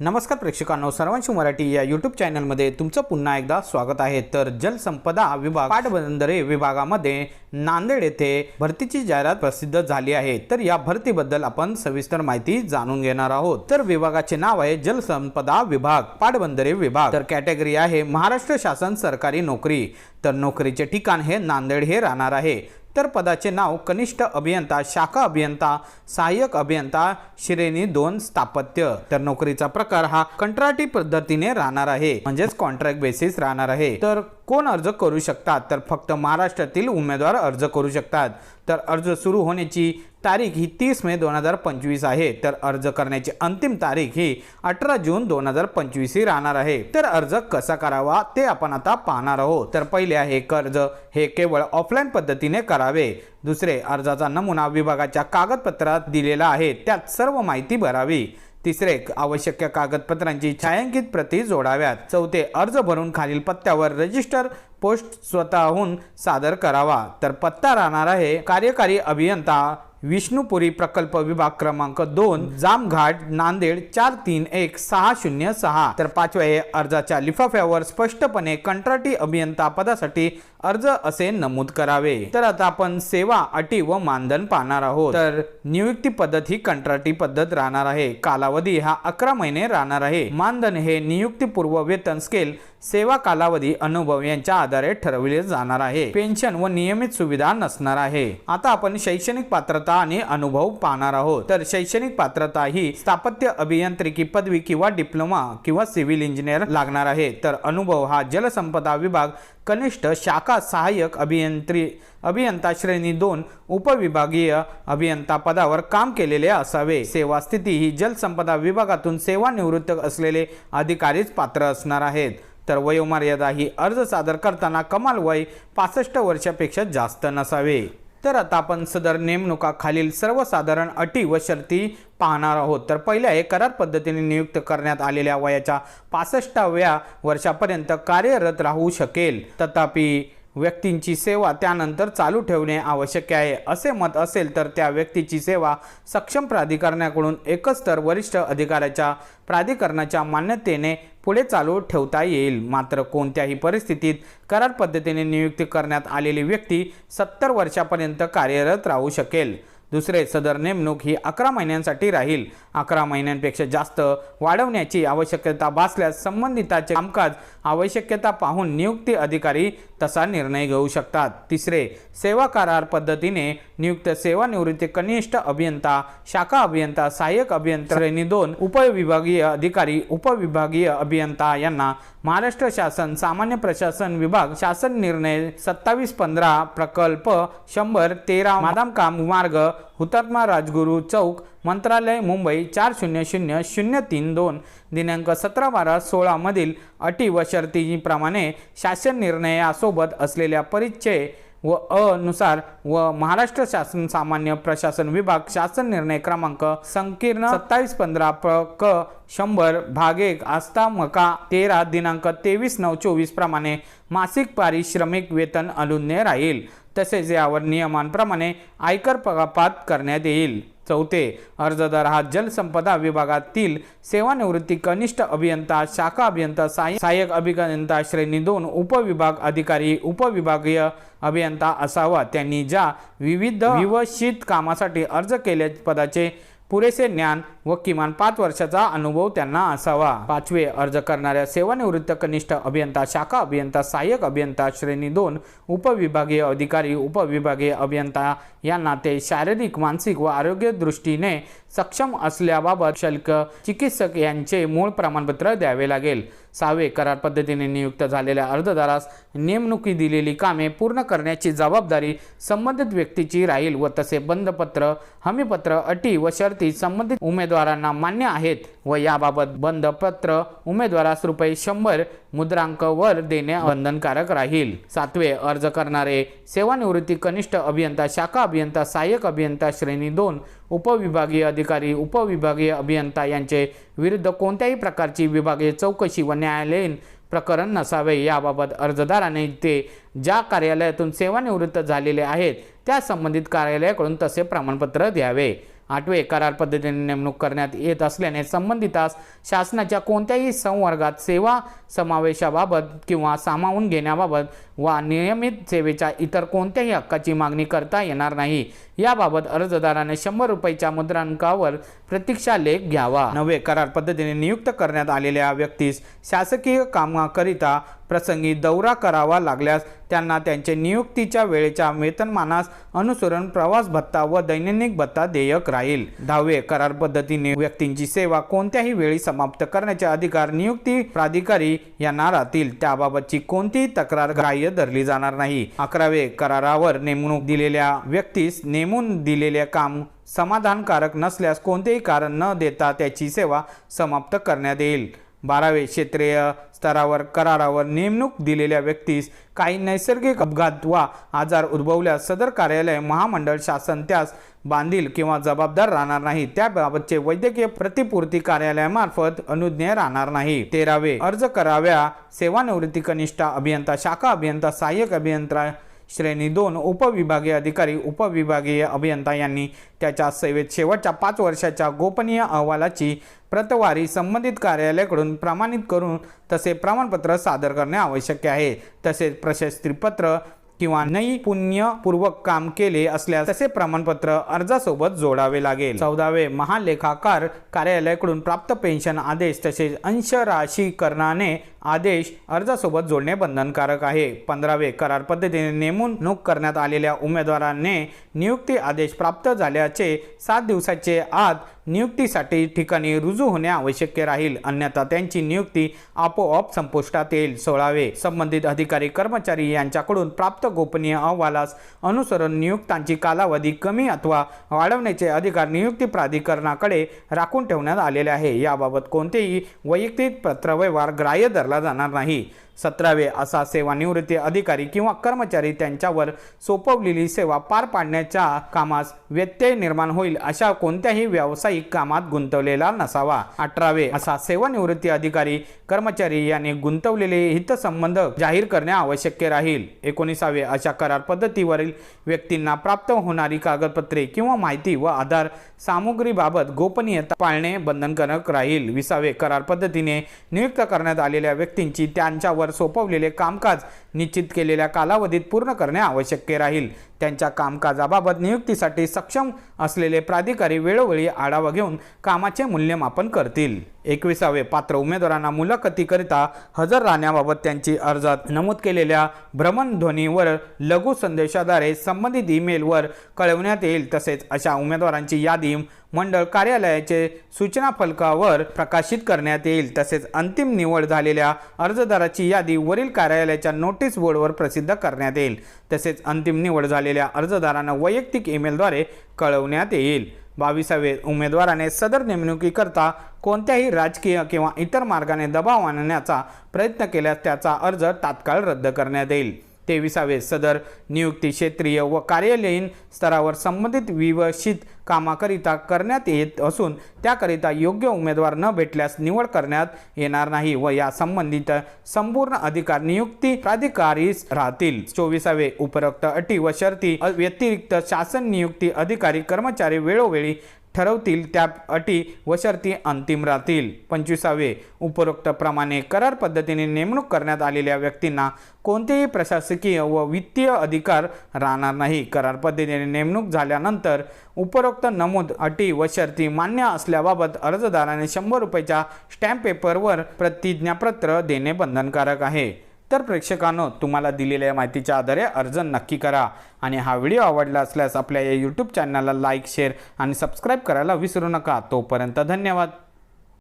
नमस्कार प्रेक्षकांनो सर्वांशी मराठी या यूट्यूब चॅनलमध्ये तुमचं पुन्हा एकदा स्वागत आहे. तर जलसंपदा विभाग पाटबंदरे विभागामध्ये नांदेड येथे भरतीची जाहिरात प्रसिद्ध झाली आहे. तर या भरतीबद्दल आपण सविस्तर माहिती जाणून घेणार आहोत. तर विभागाचे नाव आहे जलसंपदा विभाग पाटबंदरे विभाग. तर कॅटेगरी आहे महाराष्ट्र शासन सरकारी नोकरी. तर नोकरीचे ठिकाण हे नांदेड हे राहणार आहे. तर पदाचे नाव कनिष्ठ अभियंता शाखा अभियंता सहाय्यक अभियंता श्रेणी दोन स्थापत्य. तर नोकरीचा प्रकार हा कंत्राटी पद्धतीने राहणार आहे. म्हणजेच कॉन्ट्रॅक्ट बेसिस राहणार आहे. तर कोण अर्ज करू शकतात? तर फक्त महाराष्ट्रातील उमेदवार अर्ज करू शकतात. तर अर्ज सुरू होण्याची तारीख ही तीस मे दोन हजार पंचवीस आहे. तर अर्ज करण्याची अंतिम तारीख ही अठरा जून दोन हजार पंचवीस ही राहणार आहे. तर अर्ज कसा करावा ते आपण आता पाहणार आहोत. तर पहिले आहे कर्ज. हे केवळ ऑफलाईन पद्धतीने करावे. दुसरे अर्जाचा नमुना विभागाच्या कागदपत्रात दिलेला आहे. त्यात सर्व माहिती भरावी. तिसरे आवश्यक कागदपत्रांची छायांकित प्रती जोडाव्यात. चौथे अर्ज भरून खालील पत्त्यावर रजिस्टर पोस्ट स्वतःहून सादर करावा. तर पत्ता राहणार आहे कार्यकारी अभियंता विष्णुपुरी प्रकल्प विभाग क्रमांक दोन जामघाट नांदेड चार तीन एक सहा शून्य सहा. तर पाचव्या अर्जाच्या लिफाफ्यावर स्पष्टपणे कंत्राटी अभियंता पदासाठी अर्ज असे नमूद करावे. तर आता आपण सेवा अटी व मानधन पाहणार आहोत. तर नियुक्ती पद्धत ही कंत्राटी पद्धत राहणार आहे. कालावधी हा अकरा महिने राहणार आहे. मानधन हे नियुक्तीपूर्व वेतन स्केल सेवा कालावधी अनुभव यांच्या आधारे ठरवले जाणार आहे. पेन्शन व नियमित सुविधा नसणार आहे. आता आपण शैक्षणिक पात्रता आणि अनुभव पाहणार आहोत. तर शैक्षणिक पात्रता ही स्थापत्य अभियांत्रिकी पदवी किंवा डिप्लोमा किंवा सिव्हिल इंजिनियर लागणार आहे. तर अनुभव हा जलसंपदा विभाग कनिष्ठ शाखा सहाय्यक अभियंत्री अभियंता श्रेणी दोन उपविभागीय अभियंता पदावर काम केलेले असावे. सेवा स्थिती ही जलसंपदा विभागातून सेवानिवृत्त असलेले अधिकारीच पात्र असणार आहेत. तर वयोमर्यादा ही अर्ज सादर करताना कमाल वय पासष्ट वर्षापेक्षा जास्त नसावे. तर आता आपण सदर नेमणुका खालील सर्वसाधारण अटी व शर्ती पाहणार आहोत. तर पहिल्या हे करार पद्धतीने नियुक्त करण्यात आलेल्या वयाच्या पासष्टाव्या वर्षापर्यंत कार्यरत राहू शकेल. तथापि व्यक्तींची सेवा त्यानंतर चालू ठेवणे आवश्यक आहे. असे मत असेल तर त्या व्यक्तीची सेवा सक्षम प्राधिकरणाकडून एकच तर वरिष्ठ अधिकाऱ्याच्या प्राधिकरणाच्या मान्यतेने पुढे चालू ठेवता येईल. मात्र कोणत्याही परिस्थितीत करार पद्धतीने नियुक्ती करण्यात आलेली व्यक्ती सत्तर वर्षापर्यंत कार्यरत राहू शकेल. दुसरे सदर नेमणूक ही अकरा महिन्यांसाठी राहील. अकरा महिन्यांपेक्षा जास्त वाढवण्याची आवश्यकता भासल्यास संबंधिताचे कामकाज आवश्यकता पाहून नियुक्ती अधिकारी तसा निर्णय घेऊ शकतात. तिसरे सेवा करार पद्धतीने नियुक्त सेवानिवृत्ती कनिष्ठ अभियंता शाखा अभियंता सहाय्यक अभियंता श्रेणी दोन उपविभागीय अधिकारी उपविभागीय अभियंता यांना महाराष्ट्र शासन सामान्य प्रशासन विभाग शासन निर्णय सत्तावीस पंधरा प्रकल्प शंभर तेरा मादामकाम मार्ग हुतात्मा राजगुरू चौक मंत्रालय मुंबई चार शून्य शून्य शून्य तीन दोन दिनांक सतरा बारा सोळामधील अटी व शर्तीप्रमाणे शासन निर्णयासोबत असलेल्या परिचय व अ नुसार व महाराष्ट्र शासन सामान्य प्रशासन विभाग शासन निर्णय क्रमांक संकीर्ण सत्तावीस पंधरा प्र क शंभर भाग एक आस्था मका तेरा दिनांक तेवीस नऊ चोवीस प्रमाणे मासिक पारिश्रमिक वेतन अनुज्ञ राहील. तसेच यावर नियमांप्रमाणे आयकर कपात करण्यात येईल. चौथे अर्जदार हा जलसंपदा विभागातील सेवानिवृत्ती कनिष्ठ अभियंता शाखा अभियंता सहाय्य- सहाय्यक अभियंता श्रेणी दोन उपविभाग अधिकारी उपविभागीय अभियंता असावा. त्यांनी ज्या विविध विवशित कामासाठी अर्ज केल्या पदाचे पुरेसे ज्ञान व किमान पाच वर्षाचा अनुभव त्यांना असावा. पाचवे अर्ज करणाऱ्या सेवानिवृत्त कनिष्ठ अभियंता शाखा अभियंता सहाय्यक अभियंता श्रेणी दोन उपविभागीय अधिकारी उपविभागीय अभियंता यांना ते शारीरिक मानसिक व आरोग्य दृष्टीने सक्षम असल्याबाबत शुल्क चिकित्सक यांचे मूळ प्रमाणपत्र द्यावे लागेल. सहावे करार पद्धतीने नियुक्त झालेल्या अर्जदारास नेमणुकी दिलेली कामे पूर्ण करण्याची जबाबदारी संबंधित व्यक्तीची राहील व तसे बंधपत्र हमीपत्र अटी व शर्ती संबंधित उमेदवार उमेदवारांना मान्य आहेत व याबाबत बंधपत्र उमेदवारास रुपये शंभर मुद्रांक वर देणे बंधनकारक राहील. सातवे अर्ज करणारे सेवानिवृत्ती कनिष्ठ अभियंता शाखा अभियंता सहाय्यक अभियंता श्रेणी दोन उपविभागीय अधिकारी उपविभागीय अभियंता यांचे विरुद्ध कोणत्याही प्रकारची विभागीय चौकशी व न्यायालयीन प्रकरण नसावे. याबाबत अर्जदाराने ते ज्या कार्यालयातून सेवानिवृत्त झालेले आहेत त्या संबंधित कार्यालयाकडून तसे प्रमाणपत्र द्यावे. आठवे करार पद्धतीने नेमणूक करण्यात येत असल्याने संबंधितास शासनाच्या कोणत्याही संवर्गात सेवा समावेशाबाबत किंवा सामावून घेण्याबाबत वा नियमित सेवेच्या इतर कोणत्याही हक्काची मागणी करता येणार नाही. याबाबत अर्जदाराने शंभर रुपयाच्या मुद्रांकावर प्रतीक्षा लेख घ्यावा. नवे करार पद्धतीने नियुक्त करण्यात आलेल्या व्यक्तीस शासकीय कामाकरिता प्रसंगी दौरा करावा लागल्यास त्यांना त्यांचे नियुक्तीच्या वेळेच्या वेतनमानास अनुसरून प्रवास भत्ता व दैनंदिन भत्ता देयक राहील. दहावे करार पद्धतीने व्यक्तींची सेवा कोणत्याही वेळी समाप्त करण्याचे अधिकार नियुक्ती प्राधिकारी यांना राहतील. त्याबाबतची कोणतीही तक्रार ग्राह्य धरली जाणार नाही. अकरावे करारावर नेमणूक दिलेल्या व्यक्तीस नेमून दिलेले काम समाधानकारक नसल्यास कोणतेही कारण न देता त्याची सेवा समाप्त करण्यात येईल. बारावे क्षेत्रीय स्तरावर करारावर नेमणूक दिलेल्या व्यक्तीस काही नैसर्गिक अपघात वा आजार उद्भवल्यास सदर कार्यालय महामंडळ शासन त्यास बांधील किंवा जबाबदार राहणार नाही. त्याबाबतचे वैद्यकीय प्रतिपूर्ती कार्यालयामार्फत अनुज्ञेय राहणार नाही. तेरावे अर्ज कराव्या सेवानिवृत्ती कनिष्ठा अभियंता शाखा अभियंता सहाय्यक अभियंता श्रेणी दोन उपविभागीय अधिकारी उपविभागीय अभियंता यांनी त्याच्या सेवेत शेवटच्या पाच वर्षाच्या गोपनीय अहवालाची प्रतवारी संबंधित कार्यालयाकडून प्रमाणित करून तसे प्रमाणपत्र सादर करणे आवश्यक आहे. तसेच प्रशस्तीपत्र किंवा नैपुण्यपूर्वक काम केले असल्यास तसे प्रमाणपत्र अर्जासोबत जोडावे लागेल. चौदावे महालेखाकार कार्यालयाकडून प्राप्त पेन्शन आदेश तसेच अंश राशीकरणाने आदेश अर्जासोबत जोडणे बंधनकारक आहे. पंधरावे करार पद्धतीने नेमणूक करण्यात आलेल्या उमेदवाराने नियुक्ती आदेश प्राप्त झाल्याचे सात दिवसाचे आत नियुक्तीसाठी ठिकाणी रुजू होणे आवश्यक राहील. अन्यथा त्यांची नियुक्ती आपोआप संपुष्टात येईल सोळावे संबंधित अधिकारी कर्मचारी यांच्याकडून प्राप्त गोपनीय अहवालास अनुसरून नियुक्तांची कालावधी कमी अथवा वाढवण्याचे अधिकार नियुक्ती प्राधिकरणाकडे राखून ठेवण्यात आलेले आहे. याबाबत कोणतेही वैयक्तिक पत्रव्यवहार ग्राह्य धरला जाणार नाही. सतरावे असा सेवानिवृत्ती अधिकारी किंवा कर्मचारी त्यांच्यावर सोपवलेली सेवा पार पाडण्याच्या कामास व्यत्यय निर्माण होईल अशा कोणत्याही व्यावसायिक कामात गुंतवलेला नसावा. अठरावे असा सेवानिवृत्ती अधिकारी कर्मचारी यांनी गुंतवलेले हितसंबंध जाहीर करणे आवश्यक राहील. एकोणीसावे अशा करार पद्धतीवरील व्यक्तींना प्राप्त होणारी कागदपत्रे किंवा माहिती व आधार सामुग्रीबाबत गोपनीयता पाळणे बंधनकारक राहील. विसावे करार पद्धतीने नियुक्त करण्यात आलेल्या व्यक्तींची त्यांच्यावर सोपवलेले कामकाज निश्चित केलेल्या कालावधीत पूर्ण करणे आवश्यक राहील. त्यांच्या कामकाजाबाबत नियुक्तीसाठी सक्षम असलेले प्राधिकारी वेळोवेळी आढावा घेऊन कामाचे मूल्यमापन करतील. एकविसावे पात्र उमेदवारांना मुलाखतीकरिता हजर राहण्याबाबत त्यांची अर्जात नमूद केलेल्या भ्रमणध्वनीवर लघु संदेशाद्वारे संबंधित ईमेलवर कळवण्यात येईल. तसेच अशा उमेदवारांची यादी मंडळ कार्यालयाचे सूचना फलकावर प्रकाशित करण्यात येईल. तसेच अंतिम निवड झालेल्या अर्जदाराची यादी वरील कार्यालयाच्या नोटीस बोर्डवर प्रसिद्ध करण्यात येईल. तसेच अंतिम निवड झालेल्या अर्जदारांना वैयक्तिक ईमेलद्वारे कळवण्यात येईल. बावीसावे उमेदवाराने सदर नेमणुकीकरता कोणत्याही राजकीय किंवा इतर मार्गाने दबाव आणण्याचा प्रयत्न केल्यास त्याचा अर्ज तात्काळ रद्द करण्यात येईल. तेविसावे सदर नियुक्ती क्षेत्रीय व कार्यालयीन स्तरावर संबंधित विवशित कामाकरिता करण्यात येत असून त्याकरिता योग्य उमेदवार न भेटल्यास निवड करण्यात येणार नाही व या संबंधित संपूर्ण अधिकार नियुक्ती प्राधिकारीस राहतील. चोवीसावे उपरोक्त अटी व शर्ती व्यतिरिक्त शासन नियुक्ती अधिकारी कर्मचारी वेळोवेळी ठरवतील त्या अटी व शर्ती अंतिम राहतील. पंचवीसावे उपरोक्त प्रमाणे करार पद्धतीने नेमणूक करण्यात आलेल्या व्यक्तींना कोणतेही प्रशासकीय व वित्तीय अधिकार राहणार नाही. करार पद्धतीने नेमणूक झाल्यानंतर उपरोक्त नमूद अटी व शर्ती मान्य असल्याबाबत अर्जदाराने शंभर रुपयाच्या स्टॅम्प पेपरवर प्रतिज्ञापत्र देणे बंधनकारक आहे. तर प्रेक्षकांनो तुम्हाला दिलेल्या माहितीच्या आधारे अर्ज नक्की करा. आणि हा व्हिडिओ आवडला असल्यास आपल्या या यूट्यूब चॅनलला लाईक शेअर आणि सबस्क्राईब करायला विसरू नका. तोपर्यंत धन्यवाद.